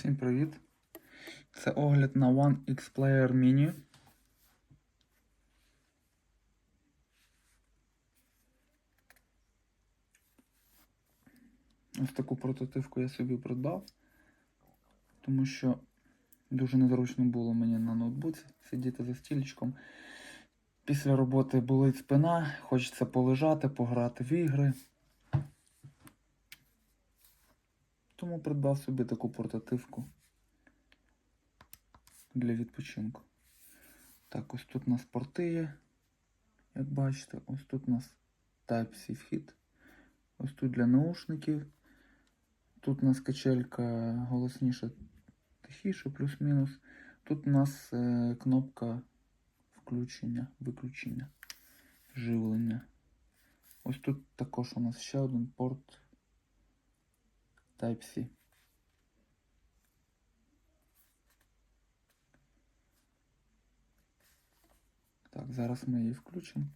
Всім привіт! Це огляд на One X Player Mini. Ось таку прототивку я собі придбав, тому що дуже незручно було мені на ноутбуці сидіти за стільчиком. Після роботи болить спина, хочеться полежати, пограти в ігри. Тому придбав собі таку портативку для відпочинку. Так, ось тут у нас порти є, як бачите, ось тут у нас Type-C вхід. Ось тут для наушників. Тут у нас качелька голосніше, тихіше, плюс-мінус. Тут у нас е, кнопка включення, виключення, живлення. Ось тут також у нас ще один порт Type-C. Так, зараз ми її включимо.